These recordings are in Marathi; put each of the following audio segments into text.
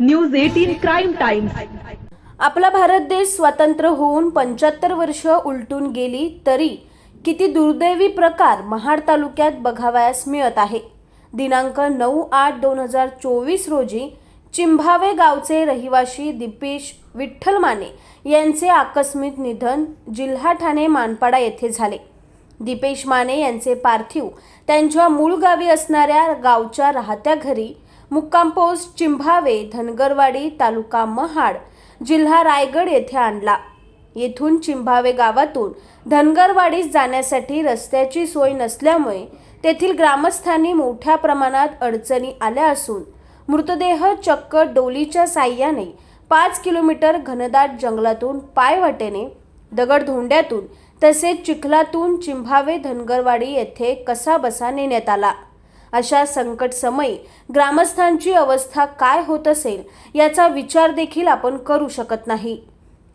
News eighteen crime times. आपला भारत देश स्वतंत्र होऊन पंच्याहत्तर वर्ष उलटून गेली तरी किती दुर्दैवी प्रकार महाड तालुक्यात बघावयास मिळत आहे. दिनांक नऊ आठ दोन हजार चोवीस रोजी चिंभावे गावचे रहिवासी दिपेश विठ्ठल माने यांचे आकस्मिक निधन जिल्हा ठाणे मानपाडा येथे झाले. दिपेश माने यांचे पार्थिव त्यांच्या मूळ गावी असणाऱ्या गावच्या राहत्या घरी मुक्काम पोस्ट चिंभावे धनगरवाडी तालुका महाड जिल्हा रायगड येथे आणला. येथून चिंभावे गावातून धनगरवाडीस जाण्यासाठी रस्त्याची सोय नसल्यामुळे तेथील ग्रामस्थांनी मोठ्या प्रमाणात अडचणी आल्या असून मृतदेह चक्क डोलीच्या साह्याने पाच किलोमीटर घनदाट जंगलातून पायवाटेने दगडधोंड्यातून तसेच चिखलातून चिंभावे धनगरवाडी येथे कसाबसा नेण्यात आला. अशा संकटसमयी ग्रामस्थांची अवस्था काय होत असेल याचा विचार देखील आपण करू शकत नाही.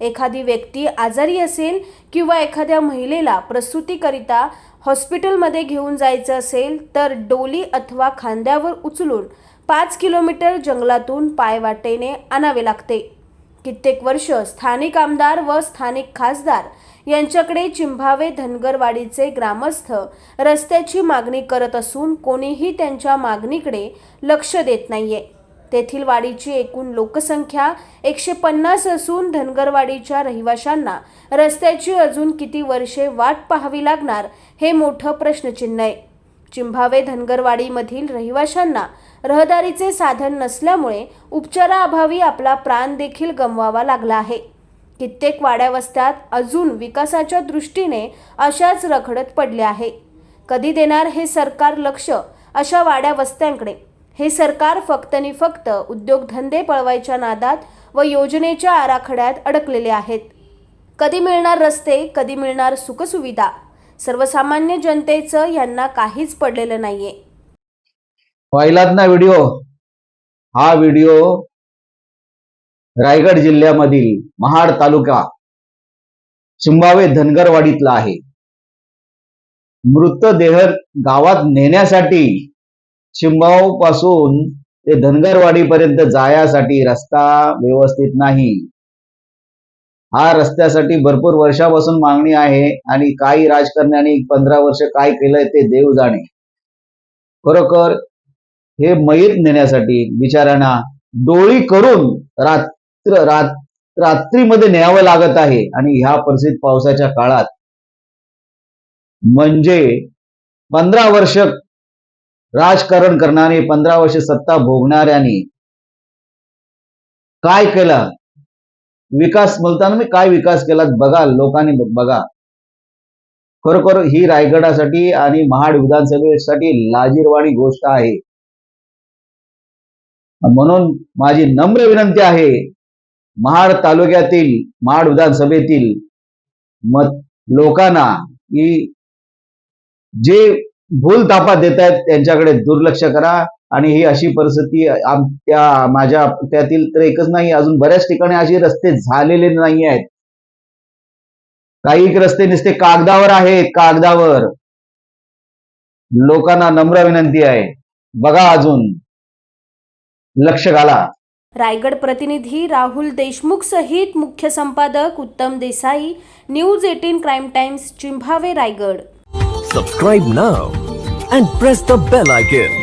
एखादी व्यक्ती आजारी असेल किंवा एखाद्या महिलेला प्रसूतीकरिता हॉस्पिटलमध्ये घेऊन जायचं असेल तर डोली अथवा खांद्यावर उचलून पाच किलोमीटर जंगलातून पायवाटेने आणावे लागते. कित्येक वर्ष स्थानिक आमदार व स्थानिक खासदार यांच्याकडे चिंभावे धनगरवाडीचे ग्रामस्थ रस्त्याची मागणी करत असून कोणीही त्यांच्या मागणीकडे लक्ष देत नाहीये. तेथील वाडीची एकूण लोकसंख्या एकशे पन्नास असून धनगरवाडीच्या रहिवाशांना रस्त्याची अजून किती वर्षे वाट पाहावी लागणार हे मोठं प्रश्नचिन्ह आहे. चिंभावे धनगरवाडीमधील रहिवाशांना रहदारीचे साधन नसल्यामुळे उपचाराअभावी आपला प्राण देखील गमवावा लागला आहे. कित्येक वाड्यावस्त्यात अजून विकासाच्या दृष्टीने अशाच रखडत पडले आहे. कधी देणार हे सरकार लक्ष अशा वाड्यावस्त्यांकडे हे सरकार फक्त आणि फक्त उद्योगधंदे पळवायच्या नादात व योजनेच्या आराखड्यात अडकलेले आहेत. कधी मिळणार रस्ते कधी मिळणार सुखसुविधा? सर्वसामान्य जनतेचं यांना काहीच पडलेलं नाहीये. पाहिलात ना व्हिडिओ? हा व्हिडिओ रायगड जिल्ह्यामधील महाड तालुका चिंबावे धनगरवाडीतला आहे. मृतदेह गावात नेण्यासाठी चिंबावपासून ते धनगरवाडीपर्यंत जायासाठी जाण्यासाठी रस्ता व्यवस्थित नाही. हा रस्त्यासाठी भरपूर वर्षापासून मागणी आहे आणि काही राजकारण्याने पंधरा वर्ष काय केलंय ते देव जाणे. खरोखर हे मयत नेण्यासाठी बिचाऱ्यांना डोळी करून रात्र रात रात्रीमध्ये न्यावं लागत आहे आणि ह्या परिस्थितीत पावसाच्या काळात म्हणजे पंधरा वर्ष राजकारण करणारे पंधरा वर्ष सत्ता भोगणाऱ्यांनी काय केलं? विकास बोलताना मी काय विकास केला बघा लोकांनी बघा. खरोखर ही रायगडासाठी आणि महाड विधानसभेसाठी लाजीरवाणी गोष्ट आहे. म्हणून माझी नम्र विनंती आहे महाड तालुक्यातील महाड विधानसभेतील मत लोकांना की जे भूल तापा देत आहेत त्यांच्याकडे दुर्लक्ष करा. आणि ही अशी परिस्थिती आम- त्या माझ्या त्यातील तर एकच नाही अजून बऱ्याच ठिकाणी असे रस्ते झालेले नाही आहेत. काही रस्ते नुसते कागदावर आहेत कागदावर. लोकांना नम्र विनंती आहे. बघा अजून. लक्ष घाला. रायगड प्रतिनिधी राहुल देशमुख सहित मुख्य संपादक Uttam Desai news eighteen crime times Chimbhave Raigad. Subscribe now and press the bell icon.